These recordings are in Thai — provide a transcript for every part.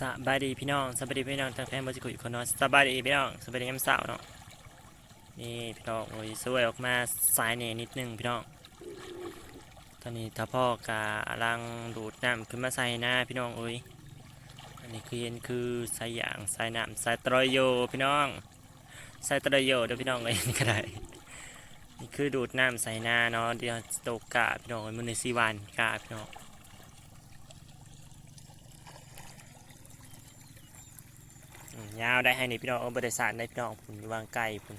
สบายดีพี่น้องสบายดีพี่น้องทางแฟนบริกุยคนเนาะสบายดีพี่น้องสบายดียามเช้าเนาะนี่พี่น้องโอ้ยสวยออกมาสายเนนิดนึงพี่น้องตอนนี้ถ้าพ่อกำลังดูดน้ำขึ้นมาใส่หน้าพี่น้องโอ้ยอันนี้คือเห็นคือสายยางสายน้ำสายตรอยโยพี่น้องสายตรอยโยเดี๋ยวพี่น้องเลยนี่ก็ได้นี่คือดูดน้ำใส่หน้าเนาะเดี๋ยวตกกาพี่น้องมันในซีวันกาพี่น้อง อืม ยาวได้ให้นี่พี่น้องเอาบริษัทได้พี่น้องพุ่นอยู่วางไกลพุ่น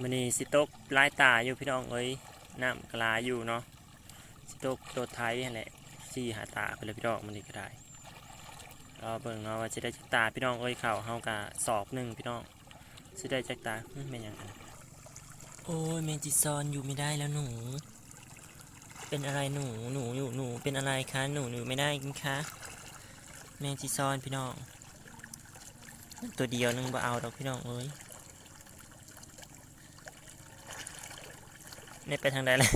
มันนี่สิตกลายตาอยู่พี่น้องเอ้ยน้ำกลาอยู่เนาะสิตกโดดไทยนั่นแหละสี่หาตาไปเลยพี่น้องมันนี่ก็ได้เรอเบิ่งเนาะว่าจะได้จักตาพี่น้องเอ้ยเข่าเฮากะสอบหนึ่งพี่น้องสิได้จักตาอื้อแม่ยังโอ้ยเมจิซอนอยู่ไม่ได้แล้วหนู เป็นอะไรหนูหนูอยู่หนูเป็นอะไรคะหนูหนูไม่ได้กินคะแมงจีซอนพี่น้องตัวเดียวนึงบ่เอาดอกพี่น้องเอ้ยนี่ไปทางใดเลย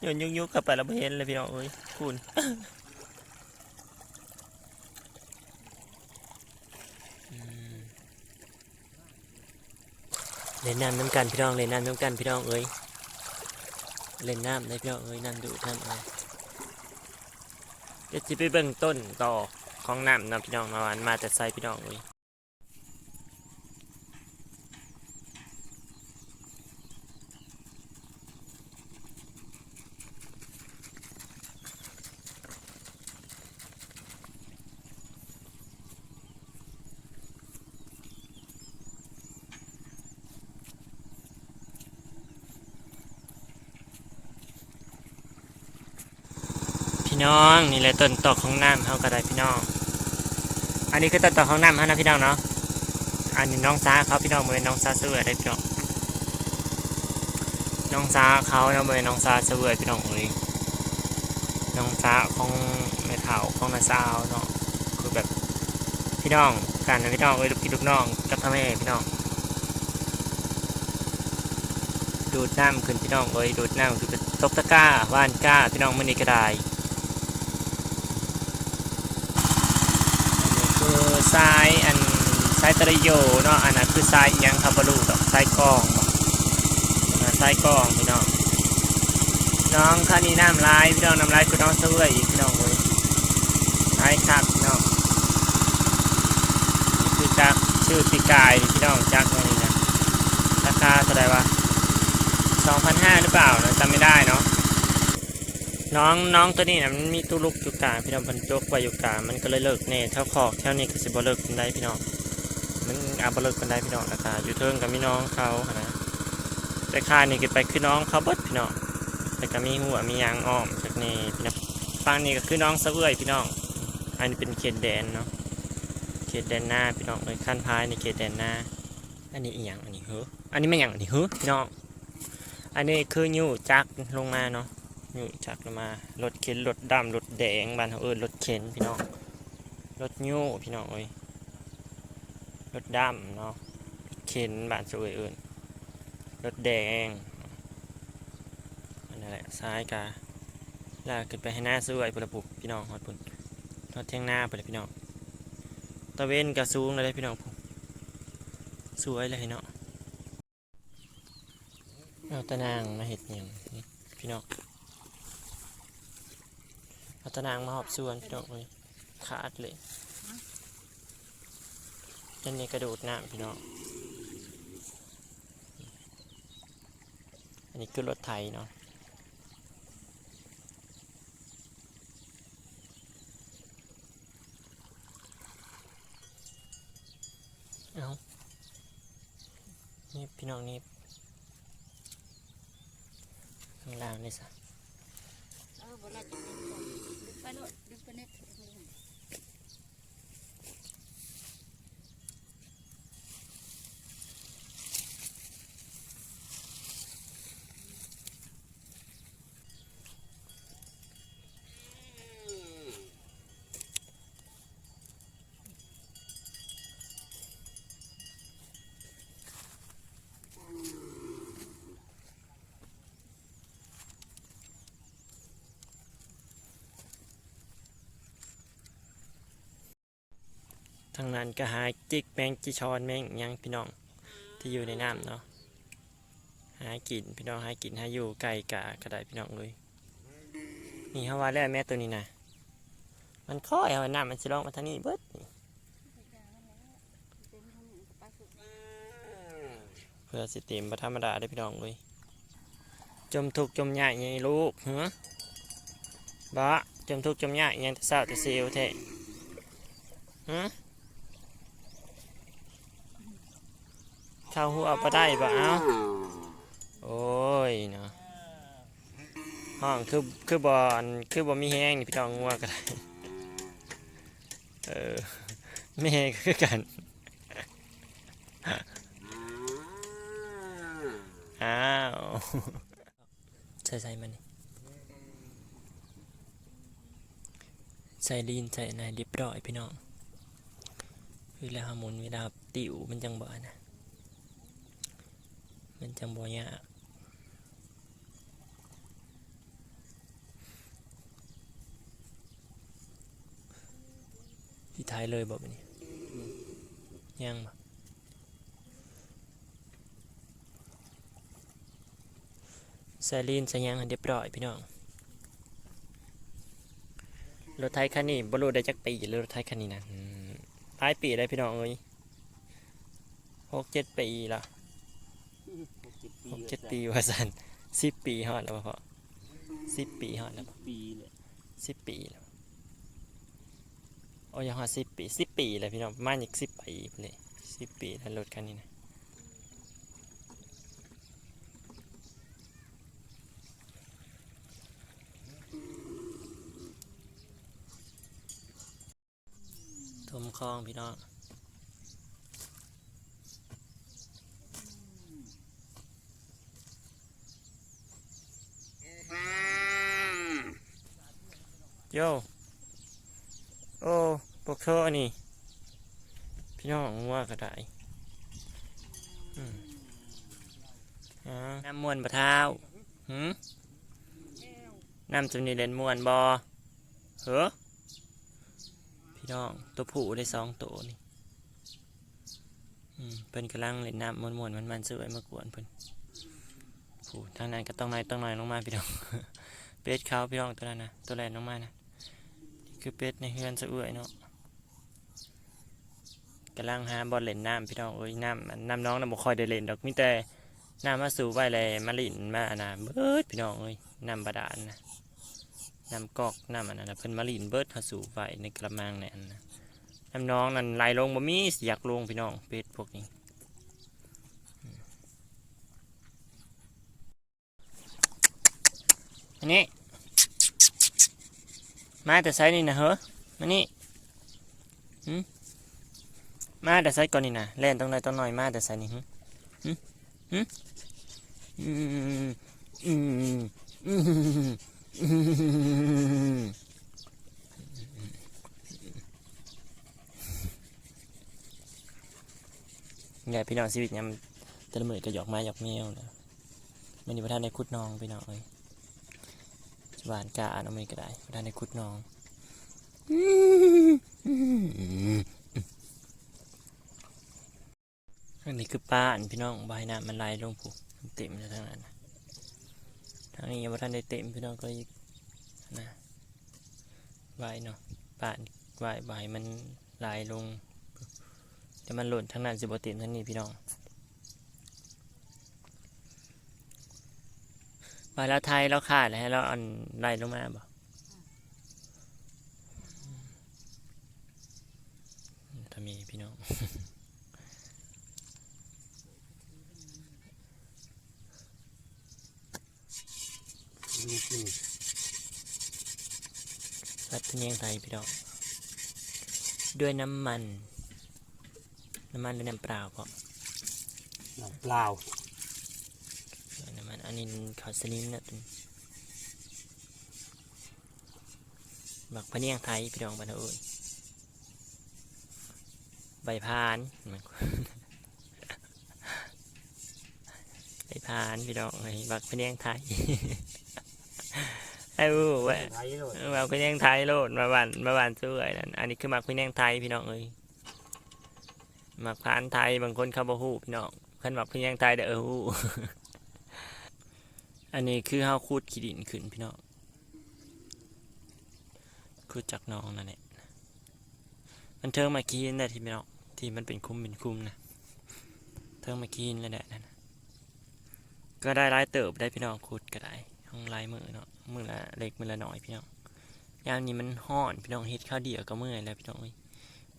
โยนยุกยุกกลับไปแล้วไม่เห็นเลยพี่น้องเอ้ยคุณ เล่นน้ำน้ำกันพี่น้องเล่นน้ำน้ำกันพี่น้องเอ้ยเล่นน้ำได้พี่น้องเอ้ยน้ำดูน้ำเอ้ยเดี๋ยวจะไปเบิ่งต้นต่อของน้ำนะพี่น้องมาวันมาแต่ไซพี่น้องเอ้ย น้องนี่แหละต้นต่อของน้ำเขาก็ได้พี่น้อง อันนี้คือต้นต่อของน้ำเขานะพี่น้องเนาะอันนี้น้องซาเขาพี่น้องเมือน้องซาเสือได้พี่น้องน้องซาเขาเนาะเมือน้องซาเสือพี่น้องเอ้ยน้องซาของแม่เฒ่าของน้าสาวเนาะคือแบบพี่น้องกันนะพี่น้องเอ้ยลูกพี่ลูกน้องกับพ่อแม่พี่น้องดูดน้ำขึ้นพี่น้องเอ้ยดูดน้ำคือตกตะก้าว่านก้าพี่น้องมันนี่ก็ได้ คือ ทรายอันทรายตะรโยเนาะอันนั้นคือทรายยังครับบรูดอกทรายกองบ่อันนั้นทรายกองพี่น้องน้องข้านี้น้ำลายพี่น้องน้ำลายคือน้องเสื่ออีกพี่น้องเว้ยทรายคักพี่น้องคือจักชื่อปีกายพี่น้องจักตัวนี้นะราคาเท่าไหร่วะ2,500หรือเปล่านะจำไม่ได้เนาะ น้องน้องตัวนี้นะมันมีตู้ลูกอยู่กลางพี่น้องมันจกไว้อยู่กลางมันก็เลยเลิกเน่เท่าขอกเท่านี้ก็สิบ่เลิกกันได้พี่น้องมันอาบ่เลิกกันได้พี่น้องนะคะอยู่เทิงกับมี่น้องเขานะแต่ค่านี่ก็ไปคือน้องเขาเบิดพี่น้องแต่ก็มีหัวมียางอ้อมจากนี้พี่น้องฟังนี่ก็คือน้องเสะเอื้อยพี่น้อง อันนี้เป็นเขตแดนเนาะเขตแดนหน้าพี่น้องเลยขั้นพายในเขตแดนหน้าอันนี้อีหยังอันนี้เฮ้ออันนี้ไม่หยังอันนี้เฮ้อพี่น้องอันนี้คือยูจักลงมาเนาะ นี่จักรมารถเข็นรถดำรถแดงบ้านเขาเอิ้นรถเข็นพี่น้องรถยูพี่น้องเอ้ยรถดำเนาะรถเข็นบ้านสวยเอิ้นรถแดงอันนั่นแหละซ้ายกาลากขึ้นไปให้หน้าสวยพุ่นละปุกพี่น้องฮอดพุ่นทอดเที่ยงหน้าไปเลยพี่น้องตะเวนกระสูงเลยพี่น้องพุ่นสวยเลยเนาะเอาตะนางมาเห็ดยังนี่พี่ องพัฒนางมาหอบส่วนพี่น้องเลยขาดเลยอันนี้กระโดดน้ำพี่น้อง อันนี้คือรถไถเนาะเอานี่พี่น้องนี่ข้างล่างนี่สิะเออบ่น่าจะเป็นคนดึกไปโน่นดึกไปเน็ต ทางนั้นก็หาจิกแมงจีชอนแมงยังพี่น้องที่อยู่ในน้ำเนาะหากินพี่น้องหากินหาอยู่ไก่กะก็ไดพี่น้องเลยนี่เขาวาแล้วแม่ตัวนี้นะมันค่อยเอาน้ำมันจะลองมาทางนี้เบิดนี่เต็มทั้งหมดไปสุดเพื่อสิเต็มบ่ธรรมดาได้พี่น้องเลยจมทุกจมยากยังลูกเหรอบ่จมทุกจมยากยังแต่เศร้าแต่เสียวแท้ฮะ เข้าหัวบ่ได้บ่เอาโอ้ยเนาะห้องคือคือบอลคือบอมีแห้งนี่พี่น้องงัวก็ได้เออแม่ก็คือกันอ้าวใส่ใส่มันนี่ใส่ลีนใส่นายเรียบร้อยพี่น้องคือแล้วหาหมุนเวลาติวมันจังบ่นะ มันจังบ่ยากที่ท้ายเลยบอกนี่ยังบ่ใส่ลีนสยังเรียบร้อยพี่น้อง รถไทยคันนี้บรรลุได้จักปีรถไทยคันนี้นะอืมหลายปีได้พี่น้องเอ้ยหกเจ็ดปีละ หกเจ็ดปีว่าสันสิบปีฮอดแล้วบ่พอสิบปีฮอดแล้วบ่ปีเลยสิบปีแล้วโอ้ยยังฮอดสิบปีสิบปีเลยพี่น้องประมาณอีกสิบปีพุ่นเลยสิบปีแล้วรถคันนี้นะทมคลองพี่น้อง โยโอ้พวกเธอนี่ พี่น้องว่าก็ได้อืมอ่าน้ำมวนบะเท้าหืมน้ำจำนีเล่นมวนบอเหรอพี่น้องตัวผู้ได้สองตัวนี่อืมเพิ่นกำลังเล่นน้ำมวนมวนมันมันๆสวยมากวนเพิ่นผู้ทางนั้นก็ต้องน้อยต้องน้อยลงมาพี่น้องเป็ดเขาพี่น้องตัวนั้นนะตัวแรกลงมานะนี่ คือเป็ดในเฮือนสะเอื่อยเนาะกำลังหาบอลเล่นน้ำพี่น้องเอ้ยน้ำน้ำน้องน้ำบ่ค่อยได้เล่นดอกมีแต่น้ำมาสู่ไว้เลยมาลินมาอันน่ะเบิดพี่น้องเอ้ยน้ำบาดาลนะน้ำกอกน้ำอันนั้นนะเพิ่นมาลินเบิดหาสู่ไว้ในกระมังเนี่ยนนะน้ำน้องนั่นไหลลงบ่มีสิอยากลงพี่น้องเป็ดพวกนี้อันนี้ มาแต่ไซนี่นะเฮ้อมานี่มาแต่ไซก่อนนี่นะเล่นตรงไหนตรงหน่อยมาแต่ไซนี่หึหึหึไงพี่น้องชีวิตยามแต่ละมือก็หยอกไม้หยอกแมวเลยมันนี่ประธานในคุดน้องพี่น้องเอ้ย หวานกาเอาไม่ก็ได้ได้ในคุดน้องอันนี้คือป้าอันพี่น้องใบหน้ามันไหลลงผูกเต็มแล้วทั้งนั้นนะทางนี้ยังไม่ทันได้เต็มพี่น้องก็อีกนะใบเนาะป้าใบใบมันไหลลงแต่มันหล่นทั้งนั้นสิบเต็มทั้งนี้พี่น้อง ใบแล้วไทยแล้วขาดแล้วเราอันไหลลงมาบ่ถ้ามีพี่น้องรัดเนียงไทยพี่น้องด้วยน้ำมัน น้ำมันหรือน้ำเปล่าก็น้ำเปล่า อันนี้ขาวสนิมนะตุนบักพะเนียงไทยพี่น้องบ้านเราเอ้ยใบพานใบพานพี่น้องไอ้บักพะเนียงไทยไอ้บูแหวะไทยโลดมาคุยงไทยโลดมาบ้านมาบ้านสวยนั่นอันนี้คือมาคุยแนงไทยพี่น้องเอ้ยมักพานไทยบางคนเขาบ่ฮู้พี่น้องเพิ่นมักพเพียงไทยเด้อเออฮู้ อันนี้คือเฮาขุดขีดินขึ้นพี่น้องขุดจากหนองนั่นแหละมันเทิงมากินได้ที่พี่น้องที่มันเป็นคุ้มเป็นคุ้มนะเทิงมากินแล้วแหละนั่นน่ะก็ได้หลายเติบได้พี่น้องขุดก็ได้ห้องลายมือเนาะมือละเล็กมือละน้อยพี่น้องยามนี้มันฮ้อนพี่น้องเฮ็ดข้าวเดียวก็เมื่อยแล้วพี่น้อง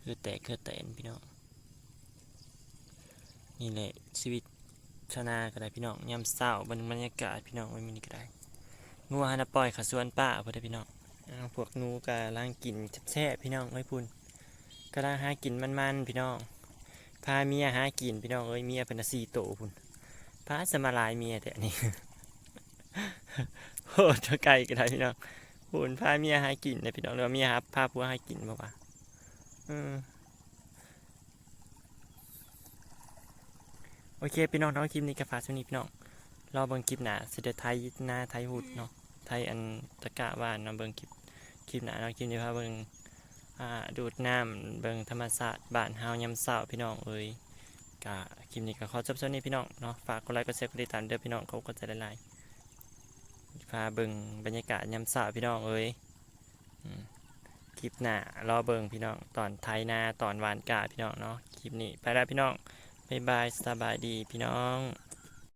คือแตกคือแตนพี่น้องนี่แหละชีวิต ชนาก็ได้พี่น้องยามเศร้าบรรบรรยากาศพี่น้องไว้มีนี่ก็ได้งัวหันนะปล่อยขาสวนป่าพอได้พี่น้องพวกนูก็ล่างกินแซ่บพี่น้องไว้ยพุ่นก็ล่างหากินมันๆพี่น้องพาเมียหากินพี่น้องเอ้ยเมียเป็นสี่โตพุ่นพาสมาลายเมียแต่อันนี้โหเท่าไก่ก็ได้พี่น้องพุ่นพาเมียหากินเลยพี่น้องหรือว่าเมียหาพาผัวหากินบ่วะอืม โอเคพี่น้องเนาะคลิปนี้ก็ฝากช่วงนี้พี่น้องรอเบิ่งคลิปหน้าสิเดไทยหน้าไทยหุดเนาะไทยอันตะกะว่านเนาะเบิ่งคลิปคลิปหนาเนาะคลิปนี้พาเบิ่งอ่าดูดน้ำเบิ่งธรรมศาสตร์บ้านเฮายามเช้าพี่น้องเอ้ยก็คลิปนี้ก็ขอจบช่วงนี้พี่น้องเนาะฝากกดไลค์กดแชร์กดติดตามเด้อพี่น้องเขาก็จะได้ไลค์พาเบิ่งบรรยากาศยามเช้าพี่น้องเอ้ยคลิปหน้ารอเบิ่งพี่น้องตอนไทยนาตอนหวานกาพี่น้องเนาะคลิปนี้ไปแล้วพี่น้อง บ๊ายบายสบายดีพี่น้อง